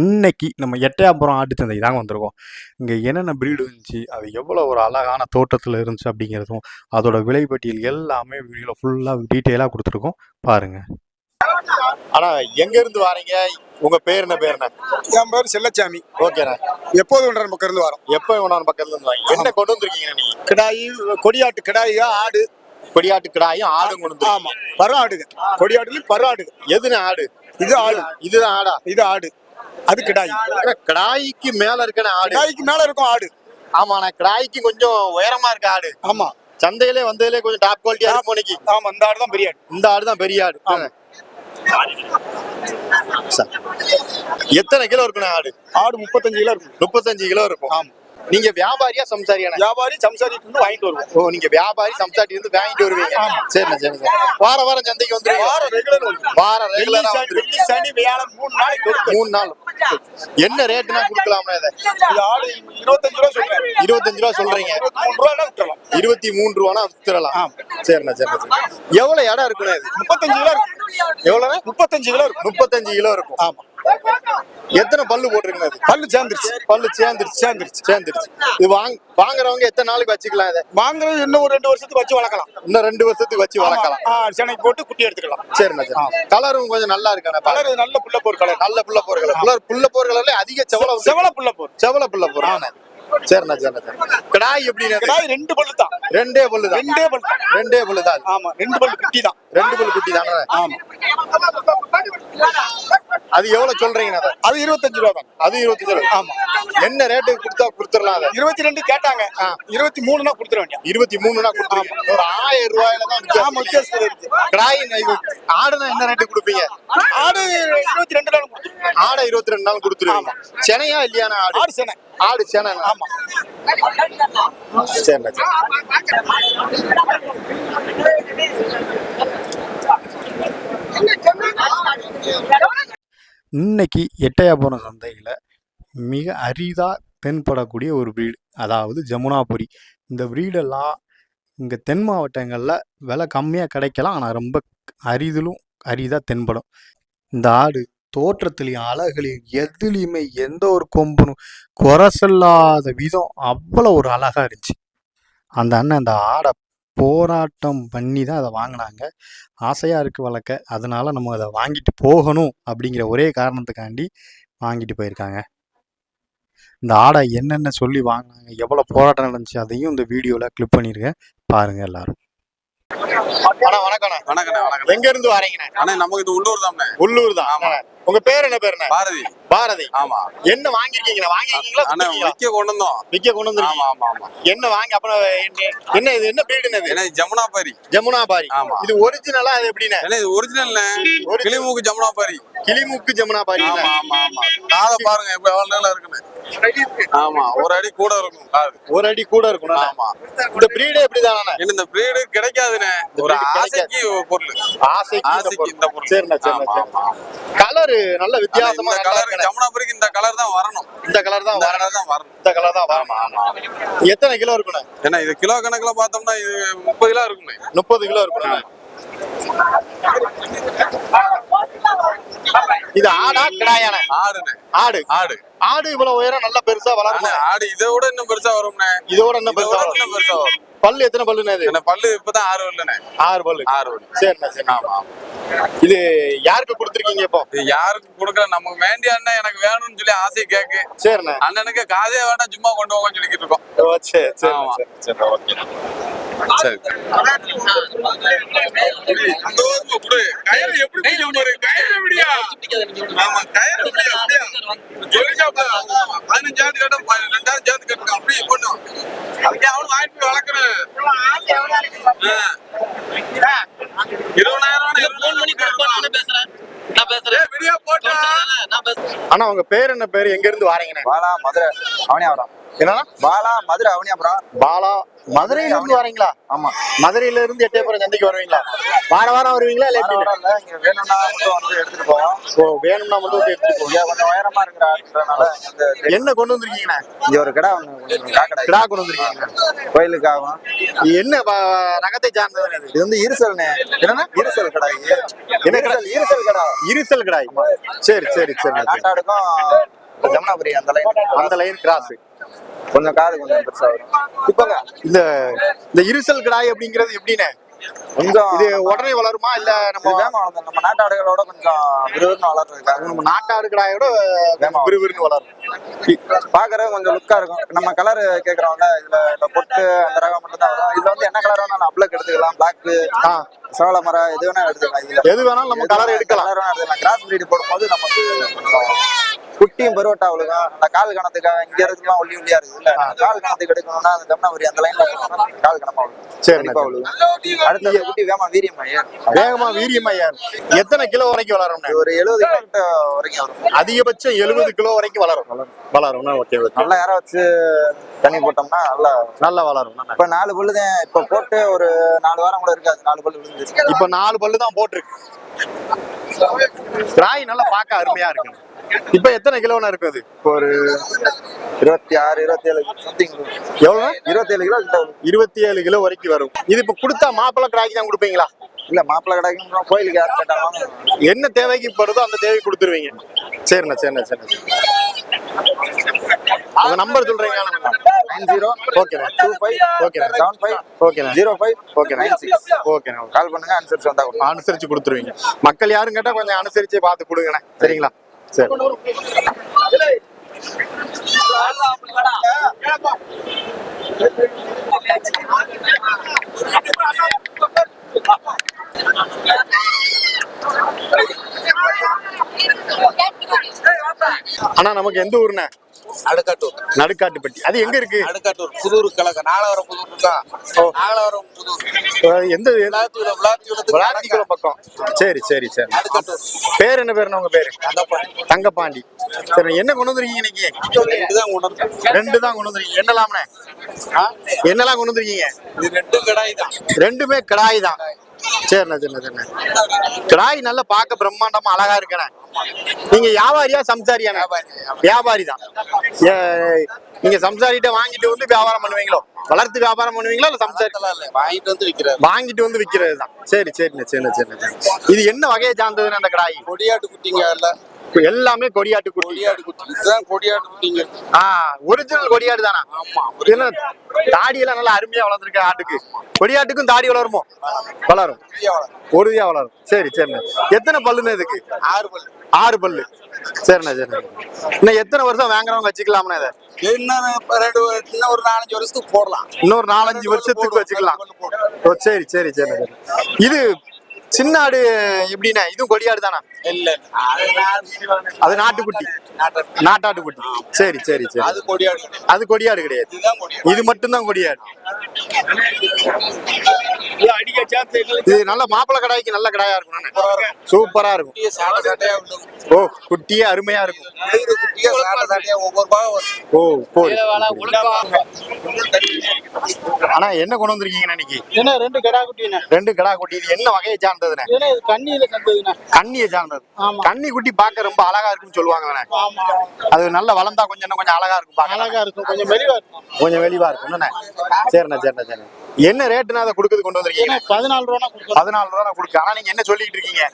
இன்னைக்கு நம்ம எட்டயபுரம் ஆட்டு சந்தை தாங்க வந்திருக்கோம். இங்கே என்னென்ன ப்ரீடு இருந்துச்சு அது எவ்வளோ ஒரு அழகான தோட்டத்தில் இருந்துச்சு அப்படிங்கிறதும் அதோட விலைப்பட்டியல் எல்லாமே வீடியோவில் ஃபுல்லாக டீட்டெயிலாக கொடுத்துருக்கோம். பாருங்கள் ஆனால் எங்கேருந்து வாரீங்க? உங்கள் பேர் என்ன பேர் என்ன? என் பேர் செல்லச்சாமி. ஓகேண்ணா எப்போது ஒன்றரை பக்கம் இருந்து வரோம். எப்போ வேணாலும் பக்கத்துல இருந்து வாங்க என்ன கொண்டு வந்திருக்கீங்க நீங்க? கிடாயி கொடியாட்டு கிடாயிக ஆடு. கொடியாட்டு கிடாயும் ஆடும் கொண்டு வந்து ஆமா. பரு ஆடுங்க கொடியாட்டுலயும் பரு ஆடுங்க எதுன்னு ஆடு? இது ஆடு. இதுதான் ஆடா? இது ஆடு. அது கிடாயி. கிடாய்க்கு மேல இருக்கன ஆடு. கிடாய்க்கு மேல இருக்கும் ஆடு. ஆமாண்ணா கிடாய்க்கு கொஞ்சம் உயரமா இருக்க ஆடு. ஆமா. சந்தையிலே வந்ததுலே கொஞ்சம் டாப் குவாலிட்டியா இருக்கும் இன்னைக்கு. ஆமா இந்த ஆடு தான் பெரிய ஆடு. இந்த ஆடு தான் பெரிய ஆடு. ஆமா. எத்தனை கிலோ இருக்குண்ணா ஆடு? ஆடு முப்பத்தஞ்சு கிலோ இருக்கும். முப்பத்தஞ்சு கிலோ இருக்கும். ஆமா. நீங்க வியாபாரியா சம்சாரியாண்ணா வியாபாரி சம்சாரிட்டு இருந்து வாங்கிட்டு வருவோம். ஓ நீங்க வியாபாரி சம்சாரி இருந்து வாங்கிட்டு வருவீங்க. சரிண்ணா சரிண்ணா வார வாரம் சந்தைக்கு வந்துருவீங்க. வாரம் ரெகுலர் வாரம் ரெகுலரா வெள்ளி சனி வியாழன் மூணு நாளைக்கு மூணு நாள். என்ன ரேட்டுனா கொடுக்கலாம்னா இதை? ஆடு இருபத்தஞ்சு ரூபா சொல்றேன். இருபத்தஞ்சு ரூபா சொல்றீங்க. இருபத்தி மூணு ரூபானா வித்துறலாம். சரிண்ணா சரிண்ணா சரி எவ்வளவு இடம் இருக்குண்ணா இது? முப்பத்தஞ்சு கிலோ இருக்கும் எவ்வளவு? முப்பத்தஞ்சு கிலோ இருக்கும் முப்பத்தஞ்சு கிலோ இருக்கும். ஆமா. எத்தனை பல்லு போட்டிருக்குண்ணா இது பல்லு சேர்ந்துருச்சு. பல்லு சேர்ந்துருச்சு சேர்ந்துருச்சு சேர்ந்துருச்சு. இது வாங்க வாங்குறவங்க எத்தனை நாளுக்கு வச்சுக்கலாம் இதை? வாங்குறது இன்னும் ஒரு ரெண்டு வருஷத்துக்கு வச்சு வளர்க்கலாம். இன்னும் ரெண்டு வருஷத்துக்கு வச்சு வளர்க்கலாம். சென்னைக்கு போட்டு குட்டி எடுத்துக்கலாம். சரிண்ணா சரி. கலரும் கொஞ்சம் நல்லா இருக்காண்ணா கலர் நல்ல புள்ள போர் கலர். நல்ல புள்ள போற கலர். புள்ள புள்ள போற கலர்ல அதிக செவல செவல புள்ள போர். செவல புள்ள போறானே சரிண்ணா சரிண்ணா சரி கிடாய் எப்படின்னா இது? கிடாய் ரெண்டு பல்லு தான். ரெண்டே பல்லு தான். ரெண்டே பல்லு தான். ரெண்டே பல்லு தான். ஆமா ரெண்டு பல்லு குட்டி தான். ரெண்டு பல்லு குட்டி தானே? ஆமா. அது எவ்வளவு சொல்றீங்கண்ணா அதை? அது இருபத்தஞ்சு ரூபா தான். அது இருபத்தி ரூபா. ஆமா. என்ன ரேட்டு கொடுத்தா கொடுத்துடலாம் அதை? இருபத்தி ரெண்டு கேட்டாங்க. இருபத்தி மூணுனா கொடுத்துட வேண்டிய? இருபத்தி மூணுனா கொடுத்துருவோம் ஒரு ஆயிரம் ரூபாயில தான் வித்தியாசம். வித்தியாசம் இருக்கு. கிடாய் இது ஆடுனா என்ன ரேட்டு கொடுப்பீங்க? ஆடு இருபத்தி ரெண்டு நாள் கொடுத்துருவோம் ஆடை இருபத்தி ரெண்டு நாள் கொடுத்துருவீங்க சென்னையா இல்லையானா ஆடு? ஆடு சேனை. ஆடு சென்னை ஆமா. சரிண்ணா சரி இன்னைக்கு எட்டயபுரம் சந்தையில் மிக அரிதாக தென்படக்கூடிய ஒரு ப்ரீடு அதாவது ஜமுனாபுரி. இந்த ப்ரீடெல்லாம் இங்கே தென் மாவட்டங்களில் விலை கம்மியாக கிடைக்கலாம். ஆனால் ரொம்ப அரிதிலும் அரிதாக தென்படும். இந்த ஆடு தோற்றத்துலேயும் அழகுலையும் எதுலேயுமே எந்த ஒரு கொம்பனும் குறை சொல்லாத விதம் அவ்வளோ ஒரு அழகாக இருந்துச்சு. அந்த அண்ணன் அந்த ஆடை போராட்டம் பண்ணி தான் அதை வாங்கினாங்க. ஆசையாக இருக்குது வளர்க்க அதனால் நம்ம அதை வாங்கிட்டு போகணும் அப்படிங்கிற ஒரே காரணத்துக்காண்டி வாங்கிட்டு போயிருக்காங்க. இந்த ஆடை என்னென்ன சொல்லி வாங்கினாங்க எவ்வளோ போராட்டம் நடந்துச்சு அதையும் இந்த வீடியோவில் கிளிப் பண்ணியிருக்கேன் பாருங்கள் எல்லாரும். அண்ணா வணக்கண்ணா வணக்கண்ணே வணக்கம் எங்க இருந்து வரீங்கண்ணா அண்ணே நமக்கு இது உள்ளூர் தானே உள்ளூர் தான். ஆமா. உங்க பேர் என்ன பேருண்ணா? பாரதி. பாரதி. ஆமா. என்ன வாங்கிருக்கீங்கண்ணா வாங்கிருக்கீங்களா அண்ணே? விக்க கொண்டு வந்தோம். விக்க கொண்டு வந்து ஆமா ஆமா ஆமா. என்ன வாங்கி அப்புறம் என்ன- என்ன இது? என்ன ஏன்னா இது? ஜமுனா பாரி. ஜமுனா பாரி. ஆமா. இது ஒரிஜினலா அது எப்படின்னு இது ஒரிஜினல். கிளிமூக்கு ஜமுனா பாரி. கிளிமுக்கு ஜமுனா பாரி ஆமா ஆமா ஆமா. காதை பாருங்க எவ்வளவு இருக்குன்னு. ஆமா ஒரு அடி கூட இருக்கும் ஒரு அடி கூட இருக்கும் ஆமா. இந்த பிரீடே எப்படிதானே இந்த பிரீடு கிடைக்காதுண்ணே. ஒரு ஆசைக்கு பொருள். ஆசைக்கு ஆசைக்கு இந்த பொருள். சரிண்ணா சரிண்ணா. கலர் நல்ல வித்தியாசமா கலர் இருக்குண்ணே. ஜமுனா பாரிக்கு இந்த கலர் தான் வரணும். இந்த கலர் தான் வரணும். தான் வரணும். இந்த கலர் தான் வரணும். ஆமா எத்தனை கிலோ இருக்குண்ணே? ஏன்னா இது கிலோ கணக்குல பார்த்தோம்னா இது முப்பது கிலோ இருக்குண்ணே. முப்பது கிலோ இருக்குண்ணே. இது ஆடா கிடாயானே. ஆடுண்ணே ஆடு. ஆடு. ஆடு இவ்வளவு உயரம் நல்ல பெருசா வளரும்? ஆடு இதை விட இன்னும் பெருசா வரும்ண்ணே இதோட இதை பெருசா இன்னும் பெருசா வரும். பல்லு எத்தனை பல்லுண்ணே இது? என்ன பல்லு இப்பதான் ஆறு வரலண்ணே ஆறு பல்லு. ஆறு வரல சரிண்ணா சரி ஆமா இது யாருக்கு கொடுத்துருக்கீங்க இப்போ? இது யாருக்கு கொடுக்கல? நமக்கு வேண்டிய அண்ணன் எனக்கு வேணும்னு சொல்லி ஆசை கேக்கு. சரிண்ணே. அண்ணனுக்கு காதே வேண்டாம் சும்மா கொண்டு போங்கன்னு சொல்லிக்கிட்டு இருக்கோம். ஓ சரி சரி. சரி ஓகே. சரி. பதினஞ்சாவது கட்டம் ரெண்டாவது ஜாதி கட்டம் அப்படியே பண்ணும் அவனு போய் வளர்க்குறேன் இருபதாயிரம் ஃபோன் பண்ணி கொடுப்போம் நானே பேசுறேன். நான் பேசுறேன். அண்ணா உங்க பேர் என்ன? பேர் எங்க இருந்து வாரீங்கண்ணே? பாலா மதுரை அவனியாபுரம். என்னன்னா பாலா மதுரை அவனியாபுரம். பாலா மதுரையில இருந்து வரீங்களா? ஆமா. மதுரையில இருந்து எட்டயபுரம் சந்தைக்கு வருவீங்களா? வார வாரம் வருவீங்களா இல்ல எப்படி? இல்ல இங்க வேணும்னா மட்டும் வந்து எடுத்துட்டு போவோம். ஓ வேணும்னா மட்டும் வந்து எடுத்துட்டு இங்க கொஞ்சம் உயரமா இருக்கிற ஆளுன்றனால இந்த என்ன கொண்டு வந்திருக்கீங்கண்ணே? இங்க ஒரு கடை கிடா கொண்டு வந்திருக்கீங்க கோயிலுக்கு ஆகும் இது என்ன ரகத்தை சார்ந்தது இது வந்து இருசல்னே என்னன்னா இருசல் கடை என்ன கடை? இருசல் கடை. இருசல் கிடாய் சரி சரி சரி. நாட்டாடுக்கும் ஜமுனாபுரி அந்த லைன் அந்த லைன் கிராஸ் கொஞ்சம் காது கொஞ்சம் பெருசா வரும். இப்போங்க இந்த இந்த இருசல் கிடாய் அப்படிங்கிறது எப்படின்னு? கொஞ்சம் இது உடனே வளருமா? இல்ல நம்ம நம்ம நாட்டாடுகளோட கொஞ்சம் விறுவிறுன்னு வளர்றதுக்காக நம்ம நாட்டாடு கிடாயோட வேகமா விறுவிறுன்னு வளரும் பாக்குறது கொஞ்சம் லுக்கா இருக்கும். நம்ம கலர் கேக்குறோம்ல இதுல இந்த பொட்டு அந்த ரகம் மட்டும் தான் வரும். இதுல வந்து என்ன கலர் வேணாலும் அப்ளக் எடுத்துக்கலாம். பிளாக் சோள மரம் எது வேணா எடுத்துக்கலாம். எது வேணாலும் நம்ம கலர் எடுக்கலாம். கலர் வேணா எடுத்துக்கலாம். கிராஸ் பிரீடு போடும்போது நமக்கு குட்டியும் பருவட்டா அவளுக்கும் அந்த கால் கணத்துக்காக இங்க இருக்கலாம் ஒல்லி ஒல்லியா இருக்குது இல்ல? கால் கணத்துக்கு எடுக்கணும்னா அந்த ஜமுனாபுரி அந்த லைன்ல கால் கணமா அவளுக்கு அடுத்த குட்டி வேமா வீரியம் வேகமா வீரியமா ஏறும் எத்தனை கிலோ வரைக்கும் வளரும் ஒரு எழுபது கிலோமீட்டர் வரைக்கும் வரும். அதிகபட்சம் எழுபது கிலோ வரைக்கும் வளரும். வளரும் ஓகே நல்லா யாரை வச்சு தண்ணி போட்டோம்னா நல்லா நல்லா வளரும். இப்ப நாலு பல்லு தான் இப்ப போட்டு ஒரு நாலு வாரம் கூட இருக்காது. நாலு பல்லு விழுந்துச்சு இப்ப நாலு பல்லு தான் போட்டிருக்கு. ராய் நல்லா பார்க்க அருமையா இருக்கு. இப்ப எத்தனை கிலோன்னு இருக்கு அது? இப்போ ஒரு இருபத்தி ஆறு இருபத்தி ஏழு சம்திங் எவ்வளவு? இருபத்தி ஏழு கிலோ. இருபத்தி ஏழு கிலோ வரைக்கும் வரும். இது இப்ப கொடுத்தா மாப்பிள்ளை கிராக்கி தான் கொடுப்பீங்களா? இல்ல மாப்பிள்ளை கடைக்கு கோயிலுக்கு யாரும் கேட்டாலும் என்ன தேவைக்கு படுதோ அந்த தேவைக்கு கொடுத்துருவீங்க. சரிண்ணா சரிண்ணா சரிண்ணா. உங்க நம்பர் சொல்றீங்க நைன் ஜீரோ ஓகேண்ணா டூ ஃபைவ் ஓகேண்ணா செவன் ஃபைவ் ஓகேண்ணா zero five okay nine six ஓகேண்ணா கால் பண்ணுங்க அனுசரிச்சு வந்தா. அனுசரிச்சு கொடுத்துருவீங்க. மக்கள் யாரும் கேட்டா கொஞ்சம் அனுசரிச்சே பார்த்து கொடுங்கண்ணே. சரிங்களா? சரி. அண்ணா நமக்கு எந்த ஊருண்ணே? அடுக்காட்டூர். நடுக்காட்டுப்பட்டி. அது எங்க இருக்கு? அடுக்காட்டூர். புதூர் கலக்க நாலாவரம் புதூர் இருக்கா. நாலாவரம் எந்த விளாத்திக்குளம் பக்கம். சரி சரி சரி. பேர் என்ன பேருண்ணா உங்க பேரு? தங்கப்பாண்டி. சரி என்ன கொண்டு வந்துருக்கீங்க இன்னைக்கு? ரெண்டு தான் கொண்டு வந்தோம். ரெண்டு தான் கொண்டு வந்துருக்கீங்க. என்னலாம்ண்ணே? என்னலாம் கொண்டு வந்துருக்கீங்க? இது ரெண்டும் கடாய் தான். ரெண்டுமே கிடாய் தான். சரிண்ணா சரிண்ணா சரிண்ணா. கிடாய் நல்லா பார்க்க பிரம்மாண்டமா அழகா இருக்கண்ணே. நீங்க வியாபாரியா சம்சாரியாண்ணே? வியாபாரி தான். நீங்க சம்சாரிட்ட வாங்கிட்டு வந்து வியாபாரம் பண்ணுவீங்களோ? வளர்த்து வியாபாரம் பண்ணுவீங்களா இல்ல சம்சாரி வாங்கிட்டு வந்து விக்கிறாரு வாங்கிட்டு வந்து விக்கிறது தான் சரி சரிண்ணே சரிண்ணே சரிண்ணே சரி. இது என்ன வகையை சார்ந்ததுன்னு அந்த கிடாய்? கொடியாட்டு குட்டிங்க இல்ல எல்லாமே கொடியாட்டு குட்டி. கொடியாட்டு குட்டி. இதுதான் கொடியாட்டு குட்டிங்க. ஆ ஒரிஜினல் கொடியாடு தானா? ஆமா என்ன தாடியெல்லாம் நல்லா அருமையா வளர்ந்துருக்கு ஆட்டுக்கு. கொடியாட்டுக்கும் தாடி வளருமோ? வளரும். உறுதியா வளரும். சரி சரிண்ணே எத்தனை பல்லுண்ணே இதுக்கு? ஆறு பல் ஆறு பல்லு. சரிண்ணே சரிண்ணே. இன்னும் எத்தனை வருஷம் வாங்குறவங்க வச்சுக்கலாம்ண்ணே இதை? இன்னும் ரெண்டு இன்னும் ஒரு நாலஞ்சு வருஷத்துக்கு போடலாம். இன்னொரு நாலஞ்சு வருஷத்துக்கு வச்சுக்கலாம். ஓ சரி சரி சரி சரி. இது சின்ன ஆடு எப்படிண்ணே? இதுவும் கொடியாடு தானா? இல்ல அது நாட்டுக்குட்டி. நாட்டு- நாட்டாட்டுக்குட்டி. சரி சரி சரி. அது கொடியாடு. கிடையாது. அது கொடியாடு கிடையாது. இது மட்டும்தான் கொடியாடு. இது நல்ல மாப்பிளை கடாய்க்கு நல்ல கடாயா இருக்கும் சூப்பரா இருக்கும். ஓ குட்டியே அருமையா இருக்கும். ஓ போய் ஆனா என்ன கொண்டு வந்திருக்கீங்க இன்னைக்கு? என்ன ரெண்டு கடா குட்டிண்ணே ரெண்டு கடா குட்டி இது என்ன வகையை இது கண்ணியில கண்ணியை சார்ந்தது? கன்னி குட்டி பார்க்க ரொம்ப அழகா இருக்குன்னு சொல்லுவாங்கண்ணே ஆமா. அது நல்லா வளர்ந்தா கொஞ்சம் கொஞ்சம் அழகா இருக்கும் அழகா இருக்கும். கொஞ்சம் மெலிவா இருக்கும். கொஞ்சம் வெளிவா இருக்கும். சரிண்ணே சரிண்ணே சரிண்ணே. என்ன ரேட்டுனா அதை கொடுக்குறது கொண்டு வந்திருக்கீங்க? பதினாலு ரூபா பதினாலு ரூபா நான் கொடுக்க ஆனா நீங்க என்ன சொல்லிட்டு இருக்கீங்க?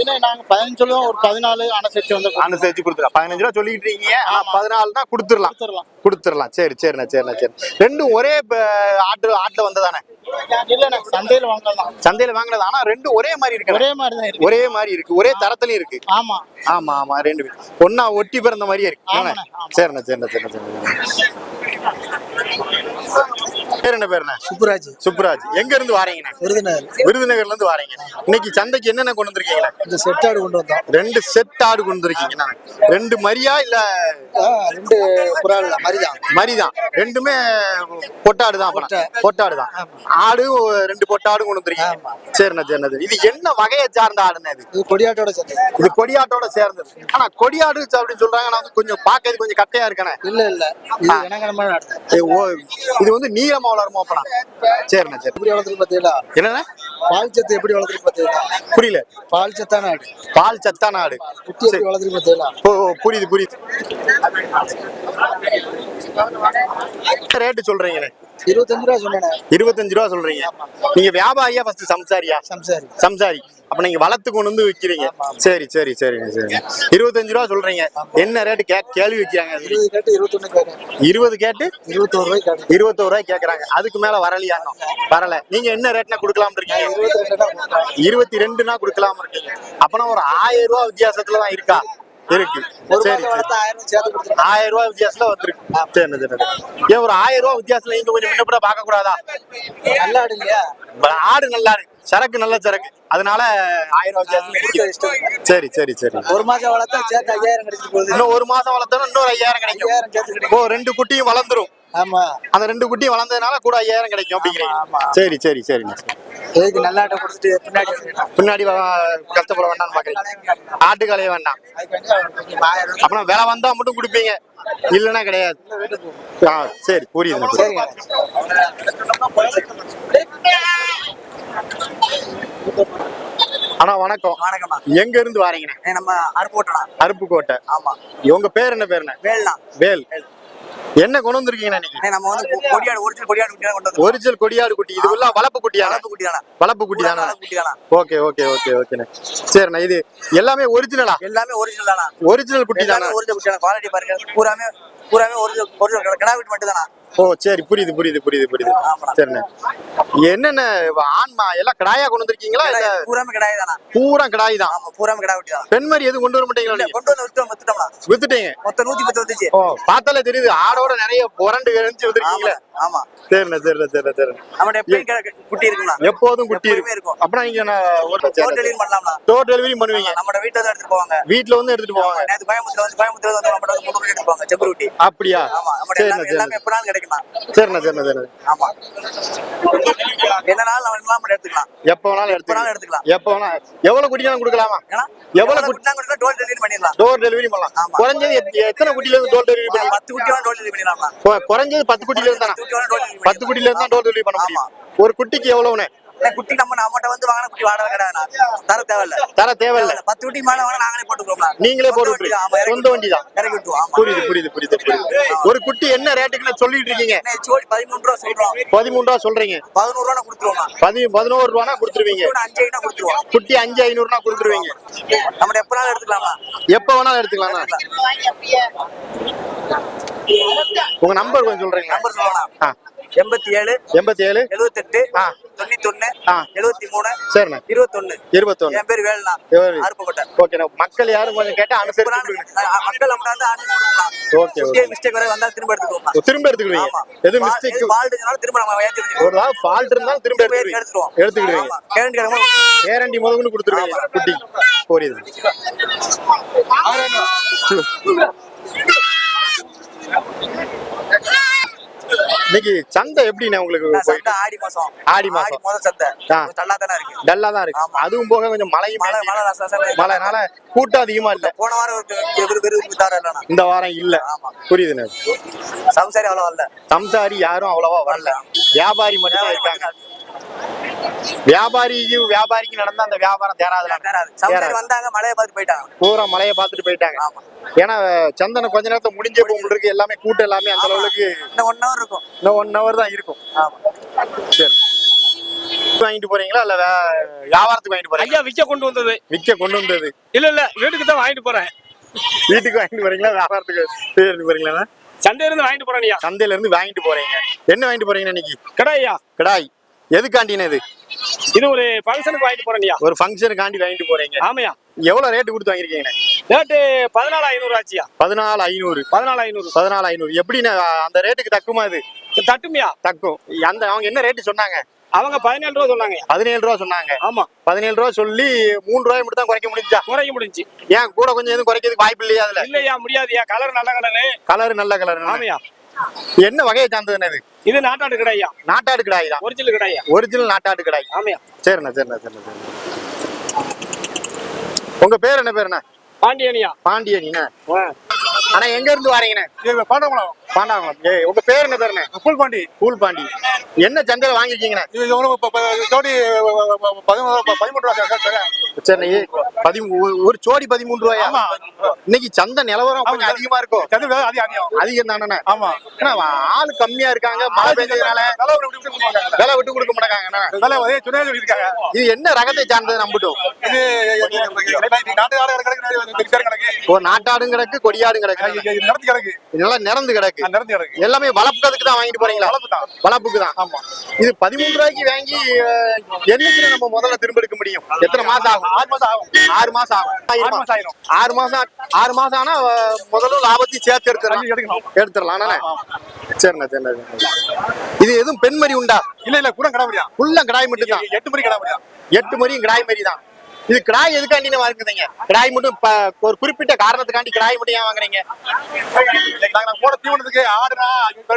ஏன்னா நாங்க பதினஞ்சு ரூபா ஒரு பதினாலு அனுசரிச்சு வந்து அனுசரிச்சு கொடுத்துடலாம். பதினஞ்சு ரூபா சொல்லிட்டு இருக்கீங்க. ஆனா பதினாலு தான் கொடுத்துடலாம். கொடுத்துடலாம். சரி சரிண்ணே சரிண்ணே சரி. ரெண்டும் ஒரே ஆட்டு ஆட்டுல வந்ததானே? சந்தையில வாங்கலாம் சந்தையில வாங்கினது ஆனா ரெண்டும் ஒரே மாதிரி இருக்கு ஒரே மாதிரி தான் இருக்கு. ஒரே மாதிரி இருக்கு. ஒரே தரத்துலயும் இருக்கு. ஆமா. ஆமா ஆமா ரெண்டு ஒன்னா ஒட்டி பிறந்த மாதிரியே இருக்கு. சரிண்ணே சரிண்ணே சரிண்ணே சரிண்ணே. பேர் என்ன பேருண்ணே? சுப்புராஜ். சுப்புராஜ். எங்க இருந்து வாரீங்கண்ணே? விருதுநகர். விருதுநகர்ல இருந்து வாரீங்க. இன்னைக்கு சந்தைக்கு என்னென்ன கொண்டு வந்திருக்கீங்கண்ணே? இந்த செட்டாடு கொண்டு வந்தோம். ரெண்டு செட் ஆடு கொண்டு வந்திருக்கீங்கண்ணா. ரெண்டு மரியா இல்ல ரெண்டு புறால் மரிதான். மரிதான். ரெண்டுமே பொட்டாடு தான். பொட்டாடு. தான். ஆடு ரெண்டு பொட்டாடு கொண்டு வந்திருக்கீங்க. சரிண்ணா சரிண்ணா சரி. இது என்ன வகையை சார்ந்த ஆடுண்ணே இது? இது கொடியாட்டோட சேர்ந்தது. இது கொடியாட்டோட சேர்ந்தது. ஆனா கொடியாடு அப்படின்னு சொல்றாங்க. நான் கொஞ்சம் பார்க்கறது கொஞ்சம் கட்டையா இருக்கனே இல்ல இல்ல. இது வந்து நீளமா வளருமா அப்பனா? சரிண்ணா சரி. எப்படி வளர்த்துருக்கு பாத்தீங்களா என்னண்ணே? பால் சத்து எப்படி வளர்த்துருக்கு பாத்தீங்களா புரியல. பால் சத்தான ஆடு. பால் சத்தான ஆடு. குட்டி எப்படி வளர்த்துருக்கு பாத்தீங்களா ஓ, புரியுது புரியுது. ரேட்டு சொல்றீங்கண்ணே? இருபத்தஞ்சு ரூபா சொன்னேன் இருபத்தஞ்சு ரூபா சொல்றீங்க. நீங்க வியாபாரியா ஃபர்ஸ்ட் சம்சாரியா? சம்சாரி. சம்சாரி. அப்ப நீங்க வளர்த்து கொண்டு வந்து விக்கிறீங்க. சரி சரி சரிங்க சரி. இருபத்தஞ்சு ரூபா சொல்றீங்க. என்ன ரேட்டு கே கேள்வி வைக்கிறாங்க? இருபது கேட்டு இருபத்தோரு ரூபாய் இருபத்தோரு ரூபாய் கேக்குறாங்க. அதுக்கு மேல வரலையா? இன்னும்? வரல. நீங்க என்ன ரேட்னா கொடுக்கலாம் இருக்கீங்க? இருபத்தி ரெண்டுனா கொடுக்கலாம். இருக்கீங்க. அப்பனா ஒரு ஆயிரம் ரூபாய் வித்தியாசத்துல தான் இருக்கா? இருக்கு. சரி வளர்த்தா ஆயிரம் ரூபாய் வித்தியாசத்துல வந்திருக்கு. சரி சரி ஏன் ஒரு ஆயிரம் ரூபாய் வித்தியாசத்துல நீங்க கொஞ்சம் முன்ன பார்க்க கூடாதா நல்லா ஆடு இல்லையா? ஆடு நல்லா இருக்கு சரக்கு நல்ல சரக்கு. அதனால ஆயிரம் இருக்கு. சரி சரி சரி. ஒரு மாசம் வளர்த்தா சேர்த்து ஐயாயிரம் போகுது. இன்னும் ஒரு மாசம் வளர்த்தோம்னா இன்னொரு ஐயாயிரம் கிடைக்கும். கிடைக்கும். ஓ ரெண்டு குட்டியும் வளர்ந்துரும். ஆமா. அந்த ரெண்டு குட்டியும் வளர்ந்ததுனால கூட ஐயாயிரம் கிடைக்கும் அப்படிங்கிறீங்க. சரி சரி சரிங்க எதுக்கு நல்ல ஆட்டை கொடுத்துட்டு பின்னாடி. பின்னாடி கஷ்டப்பட வேண்டாம்னு பாக்குறீங்க. ஆட்டுக்கலைய வேண்டாம். அப்புறம் விலை வந்தா மட்டும் கொடுப்பீங்க. இல்லைன்னா கிடையாது. ஆ சரி புரியுது. அண்ணா வணக்கம். வணக்கம்மா. எங்க இருந்து வாரீங்கண்ணே நம்ம அருப்போட்டலாம் அருப்புக்கோட்டை. ஆமா. உங்க பேர் என்ன பேருண்ணே? வேலாம் வேல். என்ன கொண்டு வந்திருக்கீங்கண்ணா இன்னைக்கு? நம்ம வந்து கொடியாடு ஒரிஜினல் கொடியாடு குட்டி கொண்டு வந்து ஒரிஜினல் கொடியாடு குட்டி. இது உள்ள வளப்பு குட்டியா வளர்ப்பு குட்டி தானே வளப்பு குட்டி தானே குட்டி தானே ஓகே ஓகே ஓகே ஓகேண்ணே. சரிண்ணா இது எல்லாமே ஒரிஜினலா? எல்லாமே ஒரிஜினல் தானா? ஒரிஜினல் குட்டி தானே ஒரிஜினல் குட்டி தானே குவாலிட்டி பாருங்க. பூராமே பூராமே ஒரிஜினல் ஒரிஜினல் கிடா வீட்டு மட்டும் தானா ஓ சரி புரியுது புரியுது புரியுது புரியுது. சரிண்ணே. என்னென்ன ஆன்மா எல்லாம் கடாயா கொண்டு வந்திருக்கீங்களா? இல்ல பூராமே கிடாய் தானா? பூரா கடாய் தான். ஆமா பூராமே கிடா வீட்டு தான் பெண்மரி எதுவும் கொண்டு வர மாட்டீங்களா? கொண்டு வந்து வித்தோம் வித்துட்டோம்னா வித்துட்டீங்க? மொத்தம் நூத்தி பத்து வந்துச்சு. ஓ பார்த்தாலே தெரியுது ஆடோட நிறைய புரண்டு ஆமா வந்துருக்கீங்களே. ஆமா சரிண்ணே சரிண்ணே சரிண்ணே சரிண்ணே. நம்மகிட்ட எப்பயும் கிடா- குட்டி இருக்குங்களா எப்போதும் குட்டி இருக்கும். அப்படின்னா நீங்க ஒரு டோர் டெலிவரி பண்ணலாம்னா டோர் டெலிவரி பண்ணுவீங்க. நம்ம வீட்டுல தான் எடுத்துட்டு போவாங்க. வீட்ல வந்து எடுத்துட்டு போவாங்க. நேத்து கோயம்புத்தூர்ல வந்து கோயம்புத்தூர்ல வந்து மூணு எடுத்துட்டு போவாங்க செம்பருட்டி. அப்படியா? ஆமா நம்ம எல்லாமே எப்பனாலும் கிடைக்குமா. சரிண்ணே சரிண்ணே சரிண்ணே. ஆமா. என்ன நாள் நம்ம எல்லாம் நம்ம எடுத்துக்கலாம். எப்போ வேணாலும் வேணாலும் எடுத்துக்கலாம். எப்போ வேணா எவ்வளவு குட்டினாலும் கொடுக்கலாமா? எவ்வளவு எவ்வளவு குட்டி- குட்டி கொடுத்தா டோர் டெலிவரி பண்ணிடலாம். டோர் டெலிவரி பண்ணலாம். குறைஞ்சது எத்- எத்தனை குட்டில இருந்து டோர் டெலிவரி பண்ணலாம்? பத்து குட்டி வேணும் டோர் டெலிவரி பண்ணிடலாம் கொ- குறைஞ்சது பத்து குட்டில இருந்து பத்து குட்டில இருந்து டோர் டெலிவரி பண்ண முடியும். ஒரு குட்டிக்கு எவ்வளவுண்ணே இல்ல, குட்டி நம்ம நம்மகிட்ட வந்து வாங்கின குட்டி வாடகை கிடையாது தர தேவையில்ல. தர தேவையில்ல. பத்து குட்டி மேல வாங்க நாங்களே போட்டுக்கிறோம் நீங்களே போட்டு. சொந்த வண்டி தான். இறக்கி விட்டுருவோம். ஆமா. புரியுது புரியுது புரியுது புரியுது. ஒரு குட்டி என்ன ரேட்டுக்குன்னு சொல்லிட்டு இருக்கீங்க? ஜோடி பதிமூணு ரூபா சொல்றோம். பதிமூணு ரூபா சொல்றீங்க. பதினோரு ரூபா கொடுத்துருவோம் பதி பதினோரு ரூபானா கொடுத்துருவீங்க. அஞ்சு ஐநா கொடுத்துருவோம். குட்டி அஞ்சு ஐநூறுனா கொடுத்துருவீங்க. நம்ம எப்பனாலும் எடுத்துக்கலாமா எப்ப வேணாலும் எடுத்துக்கலாம்ண்ணா. உங்க நம்பர் கொஞ்சம் சொல்றீங்களா? நம்பர் சொல்லலாம் எண்பத்தி ஏழு எண்பத்தி ஏழு. எழுபத்தெட்டு ஆ. தொண்ணூத்தி ஒண்ணு ஆ. எழுபத்தி மூணு சரிண்ணே. இருபத்தொன்னு இருபத்தொன்னு என் பேர் வேலுண்ணா? அருப்புக்கோட்டை. ஓகேண்ணா. மக்கள் யாரும் கொஞ்சம் கேட்டா அனுசரிச்சு மக்கள் ஓகே ஓகே. மிஸ்டேக் வரை வந்தா திரும்ப எடுத்துக்குவோம் ஓ, திரும்ப எடுத்துக்கிடுவீங்க ஆமா. எது மிஸ்டேக் ஃபால்ட்னால திரும்ப நம்ம ஏத்தி எடுத்துக்குவோம் ஒரு நாள் ஃபால்ட் இருந்தாலும் திரும்ப எடுத்துக்கிடுவீங்க எடுத்துருவோம். எடுத்துக்கிடுவீங்க கேரண்டி கிடக்கும் கேரண்டி முதல்கொண்டு கொடுத்துருவீங்க. குட்டி. புரியுது. இன்னைக்கு சந்தை எப்படிண்ணே உங்களுக்கு சந்தை ஆடி மாசம். ஆடி மாசம். முதல் சந்தை. ஆ. நல்லா தானே இருக்கு. டல்லா தான் இருக்கு. அதுவும் போக கொஞ்சம் மழையும் மழைனால கூட்டம் அதிகமா இல்ல. போன வாரம் இந்த வாரம் இல்ல. புரியுதுண்ணே. சம்சாரி அவ்வளோ வரல சம்சாரி யாரும் அவ்வளவா வரல. வியாபாரி மட்டும் தான் இருக்காங்க. வியாபாரிக்கு வியாபாரிக்கு நடந்தா அந்த வியாபாரம் தேராதுல சம்சாரி வந்தாங்க மழையை பார்த்து போயிட்டாங்க. பூரா மலையை பார்த்துட்டு போயிட்டாங்க. ஆமா. ஏன்னா சந்தனம் கொஞ்ச நேரத்துல முடிஞ்சே இருக்கு எல்லாமே கூட்டம் எல்லாமே அந்த அளவுக்கு இன்னும் ஒன் ஹவர் இருக்கும். இன்னும் ஒன் ஹவர் தான் இருக்கும். ஆமா. சரி. வாங்கிட்டு போறீங்களா? இல்ல வியாபாரத்துக்கு வாங்கிட்டு போறீங்க ஐயா விக்க கொண்டு வந்தது. விக்க கொண்டு வந்தது. இல்ல இல்ல வீட்டுக்கு தான் வாங்கிட்டு போறேன். வீட்டுக்கு வாங்கிட்டு போறீங்களா? வியாபாரத்துக்கு வாங்கிட்டு போறீங்களா? சந்தையில இருந்து வாங்கிட்டு போறேன் ஐயா. சந்தையில இருந்து வாங்கிட்டு போறீங்க. என்ன வாங்கிட்டு போறீங்க இன்னைக்கு? கடாய்யா கிடாய். எதுக்காண்டின இது? இது ஒரு ஃபங்க்ஷனுக்கு வாங்கிட்டு போறேன் ஐயா. ஒரு ஃபங்க்ஷனுக்காண்டி வாங்கிட்டு போறீங்க. ஆமையா? எவ்வளவு ரேட்டு கொடுத்து வாங்கிருக்கீங்க ரேட்டு பதினாலு ஐநூறு ஆச்சியா? பதினாலு ஐநூறு பதினாலு ஐநூறு பதினாலு ஐநூறு எப்படிண்ணே அந்த ரேட்டுக்கு தக்குமா இது? தட்டுமையா? தக்கும். அந்த அவங்க என்ன ரேட்டு சொன்னாங்க? அவங்க பதினேழு ரூபா சொன்னாங்க பதினேழு ரூபா சொன்னாங்க. ஆமா. பதினேழு ரூபா சொல்லி மூணு ரூபாய் மட்டும் தான் குறைக்க முடிஞ்சா? குறைக்க முடிஞ்சு ஏன் கூட கொஞ்சம் எதுவும் குறைக்கிறதுக்கு வாய்ப்பு இல்லையா அதுல? இல்லையா முடியாதுயா கலர் நல்ல கலரு கலர் நல்ல கலர் ஆமையா? என்ன வகையை சார்ந்ததுண்ணே இது? இது நாட்டாடு கடாய்யா நாட்டாடு கிடாய் தான். ஒரிஜினல் கடாய்யா ஒரிஜினல் நாட்டாடு கிடாய். ஆமையா? சரிண்ணா சரிண்ணா சரிண்ணா சரிண்ணா. உங்க பேர் என்ன பேருண்ணே பாண்டியனியா. பாண்டியனிண்ணே. ஆனா எங்க இருந்து வாரீங்கண்ணே? பாண்டவங்களம் பாண்டாங்குளம் ஏய் உங்க பேர் என்ன பேருண்ணே புல் பாண்டி கூல் பாண்டி என்ன சந்தையில வாங்கிருக்கீங்கண்ணே இது எவ்வளவு ஜோடி பதிமூணு பதிமூணு ரூபா சரி பதிமூ ஒரு ஜோடி பதிமூணு ரூபாயா இன்னைக்கு சந்தை நிலவரம் கொஞ்சம் அதிகமா இருக்கும் அதிகம் தானே ஆமா ஏன்னா ஆள் கம்மியா இருக்காங்க மழை பெஞ்சதுனால விலை விட்டு கொடுக்க மாட்டாங்க. விலை அதே சொன்னே சொல்லியிருக்காங்க இது என்ன ரகத்தை சார்ந்தது நம்பட்டும் இது ஒரு நாட்டாடும் கிடக்கு கொடியாடும் கிடக்கு இது நிறந்து கிடக்கு இதெல்லாம் நிறந்து கிடக்கு கிடக்கு எல்லாமே வளர்ப்பதுக்கு தான் வாங்கிட்டு போறீங்களா? வளர்ப்பு தான். வளர்ப்புக்கு தான். ஆமா. இது பதிமூணு ரூபாய்க்கு வாங்கி என்னைக்கு நம்ம முதல்ல திரும்ப எடுக்க முடியும்? எத்தனை மாசம் ஆகும்? ஆறு மாசம் ஆகும். ஆறு மாசம் ஆகும். ஆறு மாசம் ஆயிரும்? ஆறு மாசம் ஆறு மாசம் ஆனா முதல்ல லாபத்தையும் சேர்த்து எடுத்துடலாம். எடுத்துடலாம். சரிண்ணா சரிண்ணா. இது எதுவும் பெண்மரி உண்டா? இல்ல இல்ல கூட கடை முடியா ஃபுல்லா கிடாய் மட்டும் தான் எட்டு மணி கடை முடியா எட்டு மரியும் கிடாய் மரி தான் இது கிடாய் எதுக்காண்டி நான் வாங்குறீங்க? கிடாய் மட்டும் ஒரு குறிப்பிட்ட காரணத்துக்காண்டி கிடாய் மட்டும் ஏன் வாங்குறீங்க? நாங்க போட தீவனத்துக்கு ஆடுனா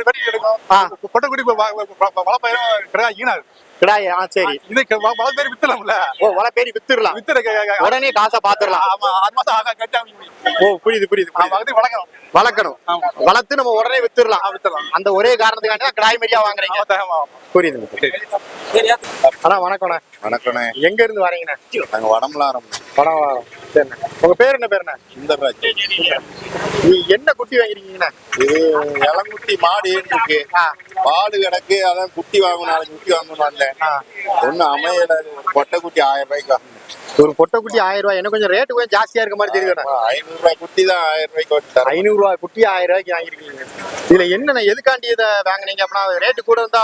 வெட்டி எடுக்கும். ஆ. பொட்டக்குடி வளப்பயிரும் கடை ஈனாது. கிடாய் ஆ சரி. இது வளப்பயிர் வித்தலாம்ல ஓ வலை பேரி வித்துடலாம் வித்துற உடனே காசை பாத்துடலாம். ஆமா ஆறு மாசம் ஆக கட்டா ஓ புரியுது புரியுது வளர்க்கணும் வளர்க்கணும். வளர்த்து நம்ம உடனே வித்துடலாம். வித்தலாம் அந்த ஒரே காரணத்துக்காண்டி தான் கிடாய் மரியா வாங்குறீங்க. புரியுது அண்ணா வணக்கம்ண்ணே. வணக்கண்ணே எங்க இருந்து வரீங்கண்ணே? நாங்க வடமலாரம். படம் வரோம் சரிண்ணே. உங்க பேர் என்ன பேருண்ணே? சுந்தர்ராஜ். நீ என்ன குட்டி வாங்கிருக்கீங்கண்ணே இது இளங்குட்டி மாடு இருக்கு. பால் கிடக்கு அதான் குட்டி வாங்கணும் நாளைக்கு குட்டி வாங்கணும் வந்தேன். ஒன்னும் அமையல. ஒரு கொட்டை ஆயிரம் ரூபாய்க்கு வாங்கினேன். ஒரு பொட்டை குட்டி ஆயிரம் ரூபாய். எனக்கு கொஞ்சம் ரேட்டு கொஞ்சம் ஜாஸ்தியா இருக்க மாதிரி தெரியுதுண்ணே. ஐநூறு ரூபாய் குட்டி தான் ஆயிரம் ரூபாய்க்கு ஐநூறு ரூபாய் குட்டி ஆயிரம் ரூபாய்க்கு வாங்கிருக்கீங்க இதுல என்னண்ணே எதுக்காண்டி இதை வாங்குனீங்க? அப்படின்னா ரேட்டு கூட இருந்தா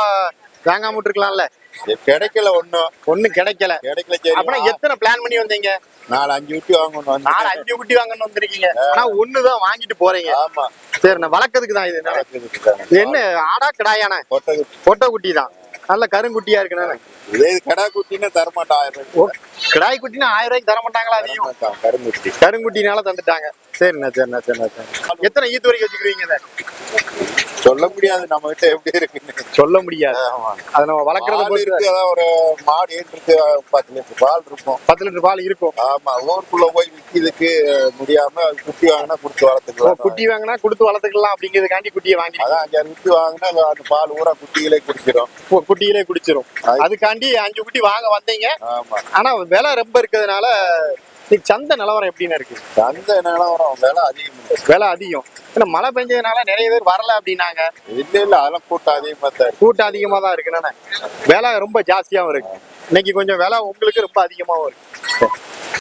வாங்காம விட்டுருக்கலாம்ல இது கிடைக்கல ஒன்னும் ஒண்ணும் கிடைக்கல. கிடைக்கல சரி. அப்படின்னா எத்தனை பிளான் பண்ணி வந்தீங்க? நாலு அஞ்சு குட்டி வாங்கணும் நாலு அஞ்சு குட்டி வாங்கன்னு வந்திருக்கீங்க. ஆனா ஒண்ணுதான் வாங்கிட்டு போறீங்க. ஆமா. சரிண்ணே வளர்க்கறதுக்கு தான் இது. என்ன? ஆடா குட்டி பொட்டை குட்டி தான். நல்ல கருங்குட்டியா இருக்குண்ணே இதே கடா குட்டின்னு தரமாட்டோம் ஆயிரம் ஓ, ரூபாய்க்கு. கிடாய் குட்டினா ஆயிரம் ரூபாய்க்கு தர மாட்டாங்களா தரமாட்டோம், கருங்குட்டி. கருங்குட்டினால தந்துட்டாங்க. சரிண்ணா சரிண்ணா சரிண்ணா சரி எத்தனை ஈத்து வரைக்கும் வச்சுக்கிறீங்க சொல்ல முடியாது நம்ம கிட்ட எப்படி இருக்குன்னு. சொல்ல முடியாது. அதை நம்ம வளர்க்கறத பொறுத்து ஒரு மாடு ஏன் இருக்கு பத்து லிட்டர் பால் இருக்கும். பத்து லிட்டர் பால் இருக்கும். ஆமா ஊருக்குள்ள போய் விக்கிறதுக்கு முடியாம அது குட்டி வாங்கினா குடுத்து வளர்த்துக்கலாம். குட்டி வாங்கினா கொடுத்து வளர்த்துக்கலாம் அப்படிங்கிறதுக்காண்டி குட்டியை வாங்கி அதான் அஞ்சாறு குட்டி வாங்கினா அந்த பால் ஊரா குட்டிகளே குடிக்கிறோம் குட்டியிலே குடிச்சிரும். அது- அதுக்காண்டி அஞ்சு குட்டி வாங்க வந்தீங்க. ஆமா. ஆனா விலை ரொம்ப இருக்கிறதுனால இன்னைக்கு சந்தை நிலவரம் எப்படின்னு இருக்கு? அந்த நிலவரம் விலை அதிகம். விலை அதிகம். ஏன்னா மழை பெஞ்சதுனால நிறைய பேர் வரல அப்படின்னாங்க. இல்ல இல்ல அதெல்லாம் கூட்டம் அதிகமா தான் கூட்டம் அதிகமா தான் இருக்குண்ணே விலை ரொம்ப ஜாஸ்தியாவும் இருக்கு. இன்னைக்கு கொஞ்சம் விலை உங்களுக்கு ரொம்ப அதிகமாவும் இருக்கு.